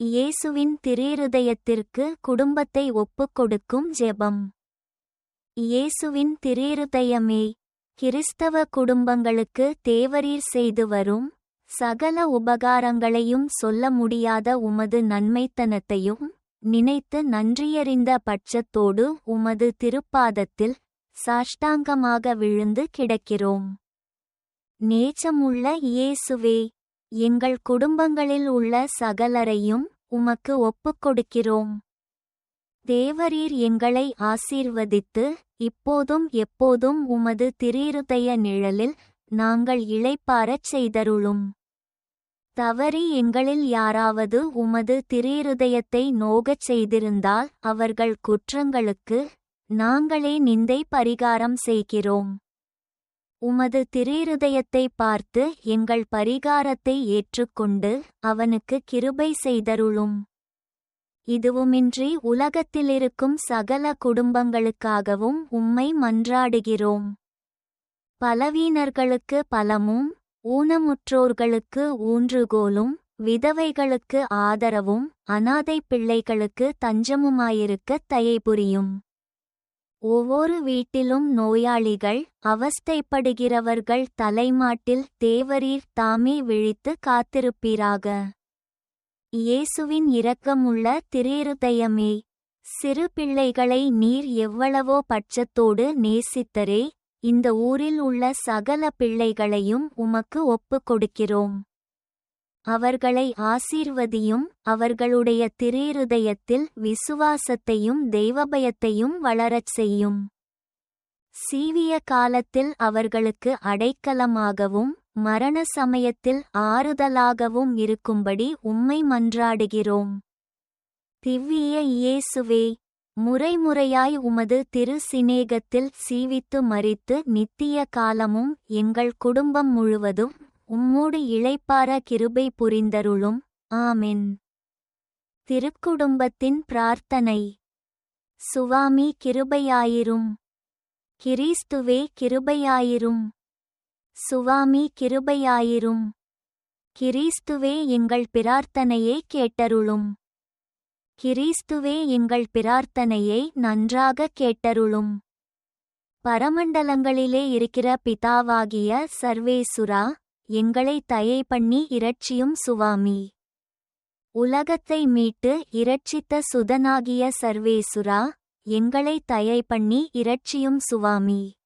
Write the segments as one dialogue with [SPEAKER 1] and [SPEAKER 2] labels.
[SPEAKER 1] இயேசுவின் திரீருதயத்திற்கு குடும்பத்தை ஒப்புக்கொடுக்கும் ஜெபம். இயேசுவின் திரீருதயமே கிறிஸ்தவ குடும்பங்களுக்கு தேவரீர் செய்து வரும் சகல உபகாரங்களையும் சொல்ல முடியாத உமது நன்மைத்தனத்தையும் நினைத்து நன்றியறிந்த பட்சத்தோடு உமது திருப்பாதத்தில் சாஷ்டாங்கமாக விழுந்து கிடக்கிறோம். நேச்சமுள்ள இயேசுவே எங்கள் குடும்பங்களில் உள்ள சகலரையும் உமக்கு ஒப்புக்கொடுக்கிறோம் தேவரீர் எங்களை ஆசீர்வதித்து இப்போதும் எப்போதும் உமது திரீருதய நிழலில் நாங்கள் இளைப்பாரச் செய்தருளும். தவறி எங்களில் யாராவது உமது திரீருதயத்தை நோகச் செய்திருந்தால் அவர்கள் குற்றங்களுக்கு நாங்களே நிந்தை பரிகாரம் செய்கிறோம். உமது திரீருதயத்தை பார்த்து எங்கள் பரிகாரத்தை ஏற்றுக்கொண்டு அவனுக்கு கிருபை செய்தருளும். இதுவுமின்றி உலகத்திலிருக்கும் சகல குடும்பங்களுக்காகவும் உம்மை மன்றாடுகிறோம். பலவீனர்களுக்கு பலமும் ஊனமுற்றோர்களுக்கு ஊன்றுகோலும் விதவைகளுக்கு ஆதரவும் அனாதை பிள்ளைகளுக்கு தஞ்சமுமாயிருக்க தயைபுரியும். ஒவ்வொரு வீட்டிலும் நோயாளிகள் அவஸ்தைப்படுகிறவர்கள் தலைமாட்டில் தேவரீர் தாமே விழித்து காத்திருப்பீராக. இயேசுவின் இரக்கமுள்ள திரேருதயமே சிறு பிள்ளைகளை நீர் எவ்வளவோ பட்சத்தோடு நேசித்தரே இந்த ஊரில் உள்ள சகல பிள்ளைகளையும் உமக்கு ஒப்புக் கொடுக்கிறோம் அவர்களை ஆசீர்வதியும் அவர்களுடைய திரீருதயத்தில் விசுவாசத்தையும் தெய்வபயத்தையும் வளரச் செய்யும். சீவிய காலத்தில் அவர்களுக்கு அடைக்கலமாகவும் மரண சமயத்தில் ஆறுதலாகவும் இருக்கும்படி உம்மை மன்றாடுகிறோம். திவ்விய இயேசுவே முறைமுறையாய் உமது திரு சிநேகத்தில் சீவித்து மறித்து நித்திய காலமும் எங்கள் குடும்பம் முழுவதும் உம்மோடு இளைப்பார கிருபை புரிந்தருளும். ஆமென். திருக்குடும்பத்தின் பிரார்த்தனை. சுவாமி கிருபையாயிரும். கிறிஸ்துவே கிருபையாயிரும். சுவாமி கிருபையாயிரும். கிறிஸ்துவே எங்கள் பிரார்த்தனையை கேட்டருளும். கிறிஸ்துவே எங்கள் பிரார்த்தனையை நன்றாக கேட்டருளும். பரமண்டலங்களிலே இருக்கிற பிதாவாகிய சர்வேசுரா எங்களை தயை பண்ணி இரட்சியும் சுவாமி. உலகத்தை மீட்டு இரட்சித்த சுதனாகிய சர்வேசுரா எங்களை தயை பண்ணி இரட்சியும் சுவாமி.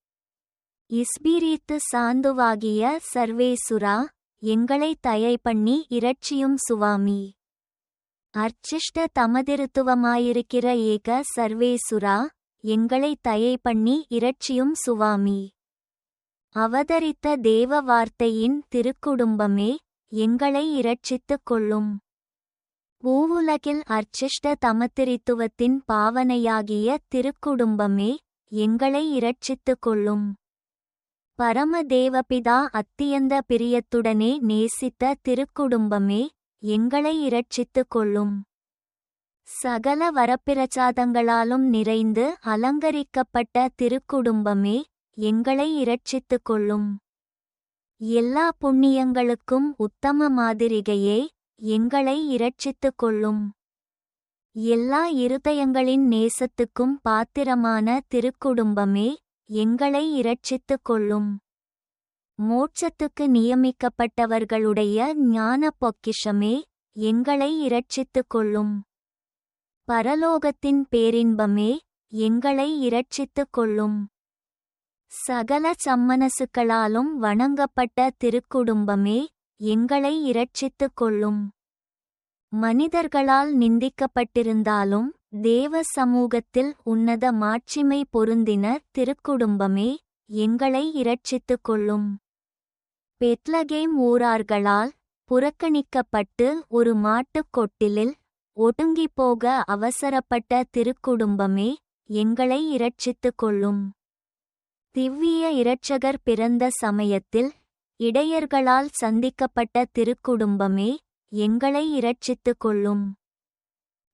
[SPEAKER 1] இஸ்பீரீத்து சாந்துவாகிய சர்வேசுரா எங்களை தயை பண்ணி இரட்சியும் சுவாமி. அர்ச்சிஷ்ட தமதிருத்துவமாயிருக்கிற ஏக சர்வேசுரா எங்களை தயை பண்ணி இரட்சியும் சுவாமி. அவதரித்த தேவ வார்த்தையின் திருக்குடும்பமே எங்களை இரட்சித்துக் கொள்ளும். பூவுலகில் அர்ச்சிஷ்ட தமத்திரித்துவத்தின் பாவனையாகிய திருக்குடும்பமே எங்களை இரட்சித்துக் கொள்ளும். பரமதேவபிதா அத்தியந்த பிரியத்துடனே நேசித்த திருக்குடும்பமே எங்களை இரட்சித்துக் கொள்ளும். சகல வரப்பிரசாதங்களாலும் நிறைந்து அலங்கரிக்கப்பட்ட திருக்குடும்பமே எங்களை இரட்சித்துக் கொள்ளும். எல்லா புண்ணியங்களுக்கும் உத்தம மாதிரிகையே எங்களை இரட்சித்துக் கொள்ளும். எல்லா இருதயங்களின் நேசத்துக்கும் பாத்திரமான திருக்குடும்பமே எங்களை இரட்சித்துக் கொள்ளும். மோட்சத்துக்கு நியமிக்கப்பட்டவர்களுடைய ஞான பொக்கிஷமே எங்களை இரட்சித்துக் கொள்ளும். பரலோகத்தின் பேரின்பமே எங்களை இரட்சித்துக் கொள்ளும். சகல சம்மனசுக்களாலும் வணங்கப்பட்ட திருக்குடும்பமே எங்களை இரட்சித்துக் கொள்ளும். மனிதர்களால் நிந்திக்கப்பட்டிருந்தாலும் தேவ சமூகத்தில் உன்னத மாட்சிமை பொருந்தின திருக்குடும்பமே எங்களை இரட்சித்துக் கொள்ளும். பெத்லகேம் ஊரார்களால் புறக்கணிக்கப்பட்டு ஒரு மாட்டுக் கொட்டிலில் ஒடுங்கிப் போக அவசரப்பட்ட திருக்குடும்பமே எங்களை இரட்சித்துக் கொள்ளும். திவ்விய இரட்சகர் பிறந்த சமயத்தில் இடையர்களால் சந்திக்கப்பட்ட திருக்குடும்பமே எங்களை இரட்சித்துக் கொள்ளும்.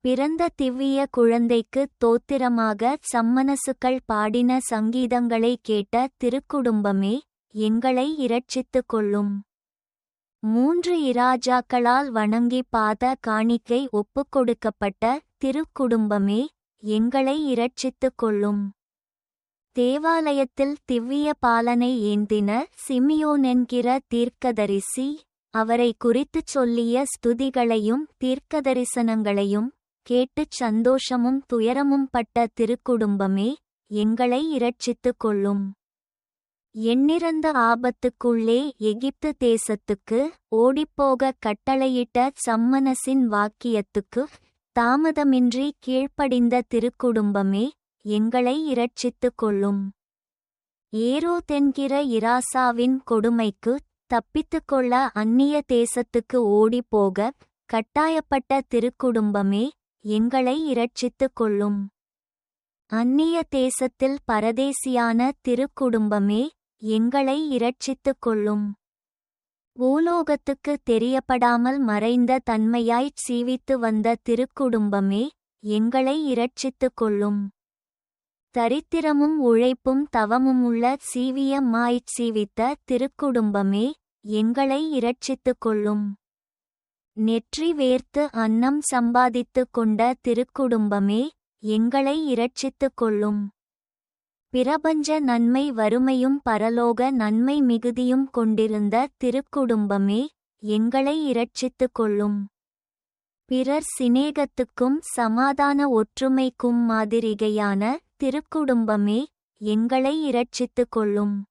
[SPEAKER 1] பிறந்த திவ்விய குழந்தைக்கு தோத்திரமாக சம்மனசுக்கள் பாடின சங்கீதங்களை கேட்ட திருக்குடும்பமே எங்களை இரட்சித்துக் கொள்ளும். மூன்று இராஜாக்களால் வணங்கி பாத காணிக்கை ஒப்புக்கொடுக்கப்பட்ட திருக்குடும்பமே எங்களை இரட்சித்துக் கொள்ளும். தேவாலயத்தில் திவ்விய பாலனை ஏந்தின சிமியோன் என்கிற தீர்க்கதரிசி அவரை குறித்துச் சொல்லிய ஸ்துதிகளையும் தீர்க்கதரிசனங்களையும் கேட்டுச் சந்தோஷமும் துயரமும் பட்ட திருக்குடும்பமே எங்களை இரட்சித்துக் கொள்ளும். எண்ணிறந்த ஆபத்துக்குள்ளே எகிப்து தேசத்துக்கு ஓடிப்போக கட்டளையிட்ட சம்மனசின் வாக்கியத்துக்கு தாமதமின்றி கீழ்ப்படிந்த திருக்குடும்பமே எங்களை இரட்சித்துக் கொள்ளும். ஏரோ தென்கிற இராசாவின் கொடுமைக்கு தப்பித்துக்கொள்ள அந்நிய தேசத்துக்கு ஓடிப்போக கட்டாயப்பட்ட திருக்குடும்பமே எங்களை இரட்சித்துக் கொள்ளும். அந்நிய தேசத்தில் பரதேசியான திருக்குடும்பமே எங்களை இரட்சித்துக் கொள்ளும். பூலோகத்துக்கு தெரியப்படாமல் மறைந்த தன்மையாய்ச் சீவித்து வந்த திருக்குடும்பமே எங்களை இரட்சித்துக் கொள்ளும். தரித்திரமும் உழைப்பும் தவமுமுள்ள சீவியமாய்ச் சீவித்த திருக்குடும்பமே எங்களை இரட்சித்துக் கொள்ளும். நெற்றி வேர்த்து அன்னம் சம்பாதித்துக் கொண்ட திருக்குடும்பமே எங்களை இரட்சித்துக் கொள்ளும். பிரபஞ்ச நன்மை வறுமையும் பரலோக நன்மை மிகுதியும் கொண்டிருந்த திருக்குடும்பமே எங்களை இரட்சித்துக் கொள்ளும். பிறர் சிநேகத்துக்கும் சமாதான ஒற்றுமைக்கும் மாதிரிகையான திருக்குடும்பமே எங்களை இரட்சித்துக் கொள்ளும்.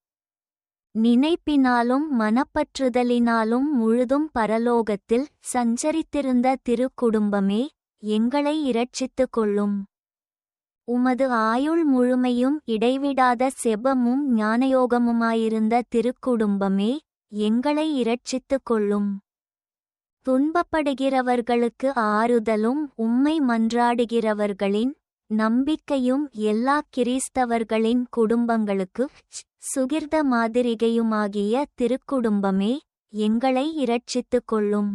[SPEAKER 1] நினைப்பினாலும் மனப்பற்றுதலினாலும் முழுதும் பரலோகத்தில் சஞ்சரித்திருந்த திருக்குடும்பமே எங்களை இரட்சித்துக் கொள்ளும். உமது ஆயுள் முழுமையும் இடைவிடாத செபமும் ஞானயோகமுமாயிருந்த திருக்குடும்பமே எங்களை இரட்சித்துக் கொள்ளும். துன்பப்படுகிறவர்களுக்கு ஆறுதலும் உம்மை மன்றாடுகிறவர்களின் நம்பிக்கையும் எல்லா கிறிஸ்தவர்களின் குடும்பங்களுக்கு சுகிர்த மாதிரிகையுமாகிய திருக்குடும்பமே எங்களை இரட்சித்துக் கொள்ளும்.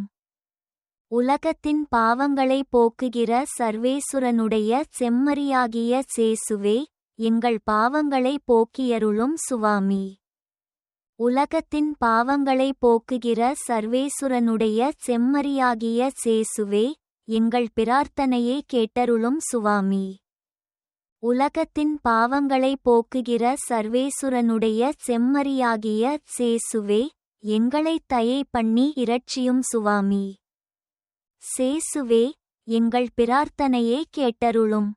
[SPEAKER 1] உலகத்தின் பாவங்களை போக்குகிற சர்வேசுரனுடைய செம்மறியாகிய சேசுவே எங்கள் பாவங்களை போக்கியருளும் சுவாமி. உலகத்தின் பாவங்களை போக்குகிற சர்வேசுரனுடைய செம்மறியாகிய சேசுவே எங்கள் பிரார்த்தனையை கேட்டருளும் சுவாமி. உலகத்தின் பாவங்களை போக்குகிற சர்வேசுரனுடைய செம்மறியாகிய சேசுவே எங்களை தயை பண்ணி இரட்சியும் சுவாமி. சேசுவே எங்கள் பிரார்த்தனையை கேட்டருளும்.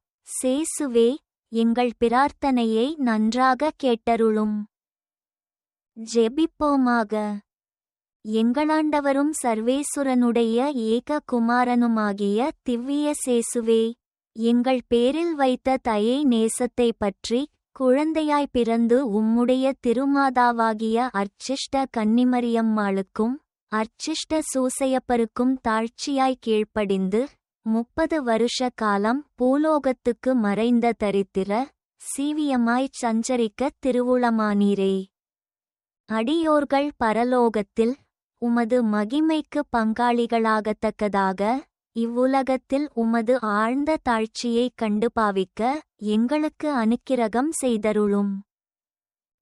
[SPEAKER 1] சேசுவே எங்கள் பிரார்த்தனையை நன்றாக கேட்டருளும். ஜெபிப்போமாக. எங்களாண்டவரும் சர்வேசுரனுடைய ஏக குமாரனுமாகிய திவ்விய சேசுவே எங்கள் பேரில் வைத்த தயை நேசத்தை பற்றி குழந்தையாய் பிறந்து உம்முடைய திருமாதாவாகிய அர்ச்சிஷ்ட கன்னிமரியம்மாளுக்கும் அர்ச்சிஷ்ட சூசையப்பருக்கும் தாழ்ச்சியாய் கீழ்ப்படிந்து முப்பது வருஷ காலம் பூலோகத்துக்கு மறைந்த தரித்திர சீவியமாய்ச் சஞ்சரிக்க திருவுளமானீரே. அடியோர்கள் பரலோகத்தில் உமது மகிமைக்கு பங்காளிகளாகத்தக்கதாக இவ்வுலகத்தில் உமது ஆழ்ந்த தாழ்ச்சியைக் கண்டு பாவிக்க எங்களுக்கு அனுக்கிரகம் செய்தருளும்.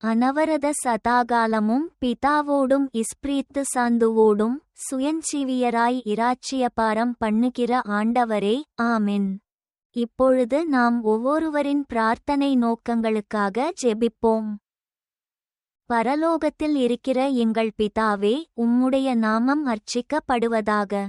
[SPEAKER 1] அனவரத சதாகாலமும் பிதாவோடும் இஸ்பிரீத்து சாந்துவோடும் சுயஞ்சீவியராய் இராச்சியபாரம் பண்ணுகிற ஆண்டவரே ஆமென். இப்பொழுது நாம் ஒவ்வொருவரின் பிரார்த்தனை நோக்கங்களுக்காக ஜெபிப்போம். பரலோகத்தில் இருக்கிற எங்கள் பிதாவே உம்முடைய நாமம் அர்ச்சிக்கப்படுவதாக.